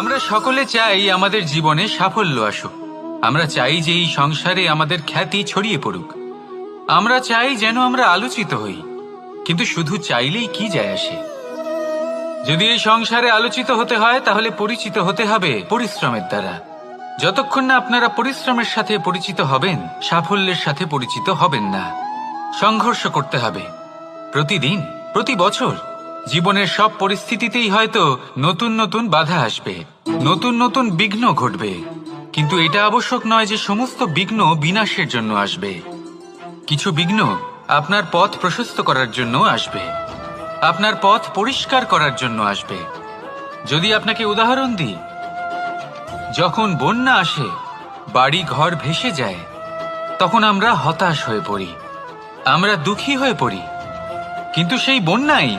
আমরা সকলে চাই আমাদের জীবনে সাফল্য আসুক। আমরা চাই যে এই সংসারে আমাদের খ্যাতি ছড়িয়ে পড়ুক। আমরা চাই যেন আমরা আলোচিত হই। কিন্তু শুধু চাইলেই কি যায় আসে? যদি এই সংসারে আলোচিত হতে হয়, তাহলে পরিচিত হতে হবে পরিশ্রমের দ্বারা। যতক্ষণ না আপনারা পরিশ্রমের সাথে পরিচিত হবেন, সাফল্যের সাথে পরিচিত হবেন না। সংঘর্ষ করতে হবে। প্রতিদিন, প্রতি বছর। জীবনের সব পরিস্থিতিতেই হয়তো নতুন নতুন বাধা আসবে, নতুন নতুন বিঘ্ন ঘটবে। কিন্তু এটা আবশ্যক নয় যে সমস্ত বিঘ্ন বিনাশের জন্য আসবে। কিছু বিঘ্ন আপনার পথ প্রশস্ত করার জন্য আসবে, আপনার পথ পরিষ্কার করার জন্য আসবে। যদি আপনাকে উদাহরণ দিই, যখন বন্যা আসে, বাড়ি ঘর ভেসে যায়, তখন আমরা হতাশ হয়ে পড়ি, আমরা দুঃখী হয়ে পড়ি। কিন্তু সেই বন্যাই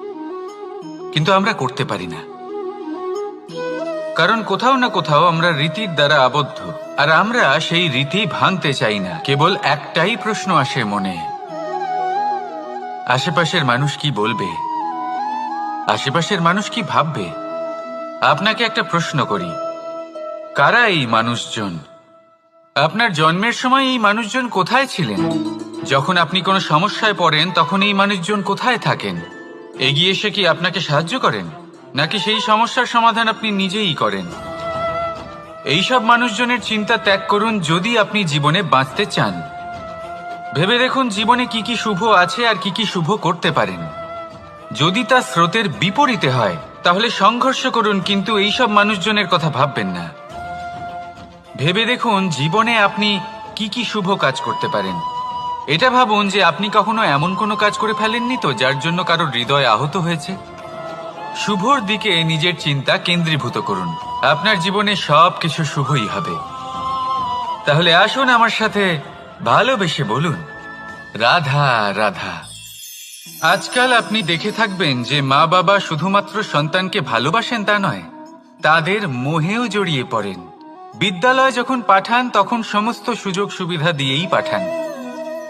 কিন্তু আমরা করতে পারি না। কারণ কোথাও না কোথাও আমরা রীতির দ্বারা আবদ্ধ। আর আমরা সেই রীতি ভাঙতে চাই না। কেবল একটাই প্রশ্ন আসে মনে। আশেপাশের মানুষ কি বলবে? আশেপাশের মানুষ কি ভাববে? আপনাকে একটা প্রশ্ন করি। কারা এই মানুষজন? আপনার জন্মের সময় এই মানুষজন কোথায় ছিলেন? যখন আপনি কোনো সমস্যায় পড়েন, তখন এই মানুষজন কোথায় থাকেন? এগিয়ে এসে কি আপনাকে সাহায্য করেন? নাকি সেই সমস্যার সমাধান আপনি নিজেই করেন? এইসব মানুষজনের চিন্তা ত্যাগ করুন যদি আপনি জীবনে বাঁচতে চান। ভেবে দেখুন জীবনে কি কি শুভ আছে আর কি কি শুভ করতে পারেন। যদি তা স্রোতের বিপরীতে হয়, তাহলে সংঘর্ষ করুন, কিন্তু এইসব মানুষজনের কথা ভাববেন না। ভেবে দেখুন জীবনে আপনি কি কি শুভ কাজ করতে পারেন। এটা ভাবুন যে আপনি কখনো এমন কোনো কাজ করে ফেলেননি তো যার জন্য কারও হৃদয় আহত হয়েছে? শুভর দিকে নিজের চিন্তা কেন্দ্রীভূত করুন। আপনার জীবনে সব কিছু শুভই হবে। তাহলে আসুন আমার সাথে ভালোবেসে বলুন, রাধা রাধা। আজকাল আপনি দেখে থাকবেন যে মা বাবা শুধুমাত্র সন্তানকে ভালোবাসেন তা নয়, তাদের মোহেও জড়িয়ে পড়েন। বিদ্যালয় যখন পাঠান, তখন সমস্ত সুযোগ সুবিধা দিয়েই পাঠান।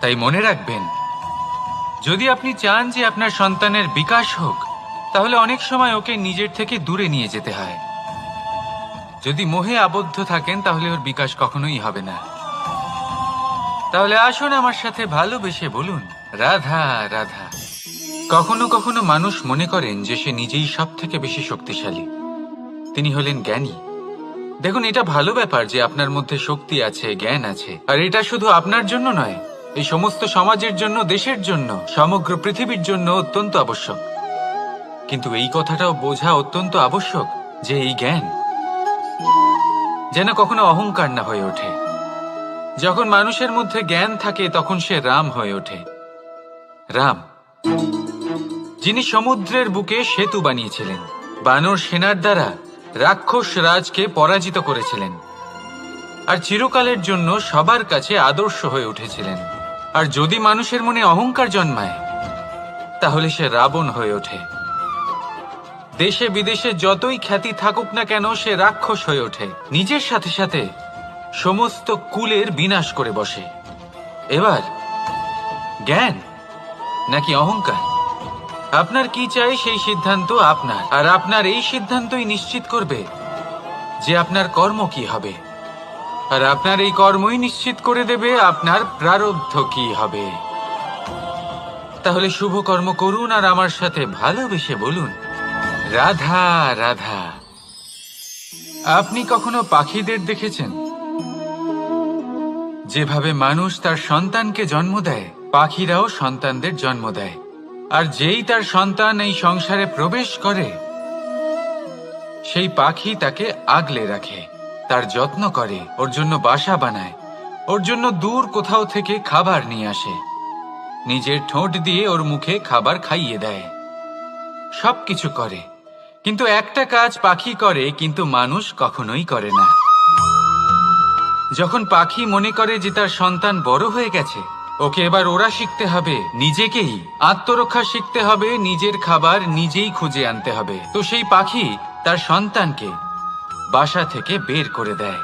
তাই মনে রাখবেন, যদি আপনি চান যে আপনার সন্তানের বিকাশ হোক, তাহলে অনেক সময় ওকে নিজের থেকে দূরে নিয়ে যেতে হয়। যদি মোহে আবদ্ধ থাকেন, তাহলে ওর বিকাশ কখনোই হবে না। তাহলে আসুন আমার সাথে ভালোবেসে বলুন, রাধা রাধা। কখনো কখনো মানুষ মনে করেন যে সে নিজেই সব থেকে বেশি শক্তিশালী। তিনি হলেন জ্ঞানী। দেখুন, এটা ভালো ব্যাপার যে আপনার মধ্যে শক্তি আছে, জ্ঞান আছে। আর এটা শুধু আপনার জন্য নয় এই সমস্ত সমাজের জন্য, দেশের জন্য, সমগ্র পৃথিবীর জন্য অত্যন্ত আবশ্যক। কিন্তু এই কথাটাও বোঝা অত্যন্ত আবশ্যক যে এই জ্ঞান যেন কখনো অহংকার না হয়ে ওঠে। যখন মানুষের মধ্যে জ্ঞান থাকে, তখন সে রাম হয়ে ওঠে। রাম, যিনি সমুদ্রের বুকে সেতু বানিয়েছিলেন, বানর সেনার দ্বারা রাক্ষস রাজকে পরাজিত করেছিলেন। আর চিরকালের জন্য সবার কাছে আদর্শ হয়ে উঠেছিলেন। আর যদি মানুষের মনে অহংকার জন্মায়, তাহলে সে রাবণ হয়ে ওঠে। দেশে বিদেশে যতই খ্যাতি থাকুক না কেন, সে রাক্ষস হয়ে ওঠে। নিজের সাথে সাথে সমস্ত কুলের বিনাশ করে বসে। এবার, জ্ঞান নাকি অহংকার? আপনার কি চাই সেই সিদ্ধান্ত? আপনার। আর আপনার এই সিদ্ধান্তই নিশ্চিত করবে যে আপনার কর্ম কি হবে। আর আপনার এই কর্মই নিশ্চিত করে দেবে আপনার প্রারব্ধ কি হবে। তাহলে শুভ কর্ম করুন আর আমার সাথে ভালোবেসে বলুন, রাধা রাধা। আপনি কখনো পাখিদের দেখেছেন? যেভাবে মানুষ তার সন্তানকে জন্ম দেয়, পাখিরাও সন্তানদের জন্ম দেয়। আর যেই তার সন্তান এই সংসারে প্রবেশ করে, সেই পাখি তাকে আগলে রাখে। তার যত্ন করে, ওর জন্য বাসা বানায়, ওর জন্য দূর কোথাও থেকে খাবার নিয়ে আসে। নিজের ঠোঁট দিয়ে ওর মুখে খাবার খাইয়ে দেয়। সবকিছু করে, কিন্তু একটা কাজ পাখি করে, কিন্তু মানুষ কখনোই করে না। যখন পাখি মনে করে যে তার সন্তান বড় হয়ে গেছে, ওকে এবার ওরা শিখতে হবে নিজেকেই। আত্মরক্ষা শিখতে হবে, নিজের খাবার নিজেই খুঁজে আনতে হবে। তো সেই পাখি তার সন্তানকে বাসা থেকে বের করে দেয়।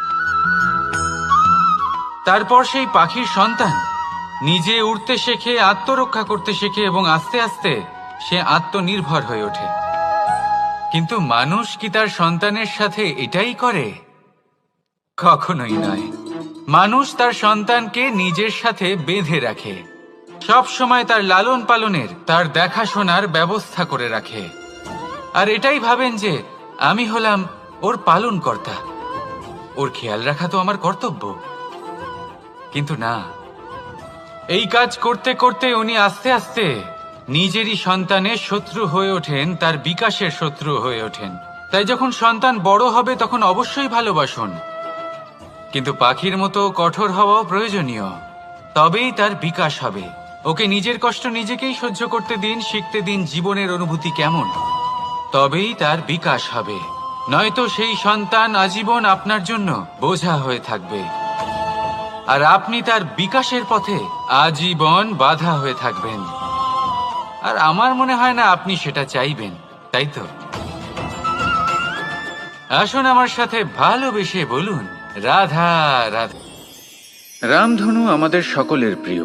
তারপর সেই পাখির সন্তান নিজে উড়তে শেখে, আত্মরক্ষা করতে শেখে এবং আস্তে আস্তে সে আত্মনির্ভর হয়ে ওঠে। কিন্তু মানুষ কি তার সন্তানের সাথে এটাই করে? কখনোই নয়। মানুষ তার সন্তানকে নিজের সাথে বেঁধে রাখে। সব সময় তার লালন পালনের, তার দেখাশোনার ব্যবস্থা করে রাখে। আর এটাই ভাবেন যে, আমি হলাম ওর পালন কর্তা ওর খেয়াল রাখা তো আমার কর্তব্য। কিন্তু না, এই কাজ করতে করতে উনি আস্তে আস্তে নিজেরই সন্তানের শত্রু হয়ে ওঠেন, তার বিকাশের শত্রু হয়ে ওঠেন। তাই যখন সন্তান বড় হবে, তখন অবশ্যই ভালোবাসুন। কিন্তু পাখির মতো কঠোর হওয়াও প্রয়োজনীয়। তবেই তার বিকাশ হবে। ওকে নিজের কষ্ট নিজেকেই সহ্য করতে দিন, শিখতে দিন জীবনের অনুভূতি কেমন, তবেই তার বিকাশ হবে। নয়তো সেই সন্তান আজীবন আপনার জন্য বোঝা হয়ে থাকবে। আর আপনি তার বিকাশের পথে আজীবন বাধা হয়ে থাকবেন। আর আমার মনে হয় না আপনি সেটা চাইবেন, তাই তো? আসুন আমার সাথে ভালোবেসে বলুন, রাধা রাধা। রামধনু আমাদের সকলের প্রিয়।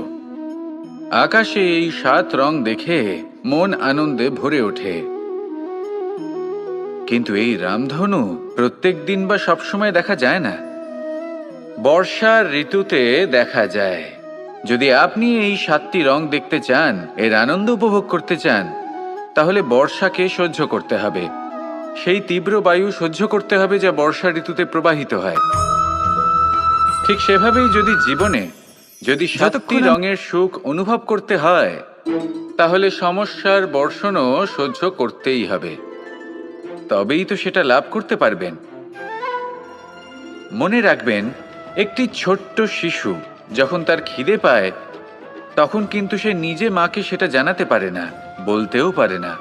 আকাশে এই সাত রং দেখে মন আনন্দে ভরে ওঠে। কিন্তু এই রামধনু প্রত্যেক দিন বা সবসময় দেখা যায় না। বর্ষার ঋতুতে দেখা যায়। যদি আপনি এই সাতটি রং দেখতে চান এর আনন্দ উপভোগ করতে চান তাহলে বর্ষাকে সহ্য করতে হবে। সেই তীব্র বায়ু সহ্য করতে হবে যা বর্ষা ঋতুতে প্রবাহিত হয়। ঠিক সেভাবেই যদি জীবনে যদি সাতটি রঙের সুখ অনুভব করতে হয় তাহলে সমস্যার বর্ষণও সহ্য করতেই হবে। তবেই তো সেটা লাভ করতে পারবেন। মনে রাখবেন, একটি ছোট্ট শিশু যখন তার খিদে পায়, তখন কিন্তু সে নিজে মাকে সেটা জানাতে পারে না, বলতেও পারে না।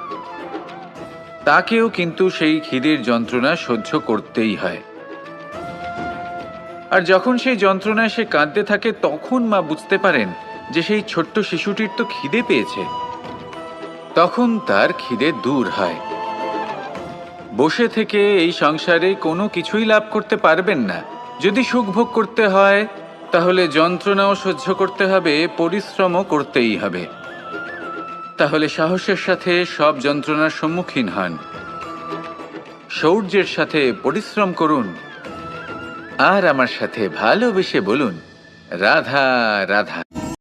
তাকেও কিন্তু সেই খিদের যন্ত্রণা সহ্য করতেই হয়। আর যখন সেই যন্ত্রণায় সে কাঁদতে থাকে, তখন মা বুঝতে পারেন যে সেই ছোট্ট শিশুটির তো খিদে পেয়েছে। তখন তার খিদে দূর হয়। বসে থেকে এই সংসারে কোনো কিছুই লাভ করতে পারবেন না। যদি সুখ ভোগ করতে হয়, তাহলে যন্ত্রণাও সহ্য করতে হবে, পরিশ্রমও করতেই হবে। তাহলে সাহসের সাথে সব যন্ত্রণার সম্মুখীন হন। শৌর্যের সাথে পরিশ্রম করুন। আর আমার সাথে ভালোবেসে বলুন, রাধা রাধা।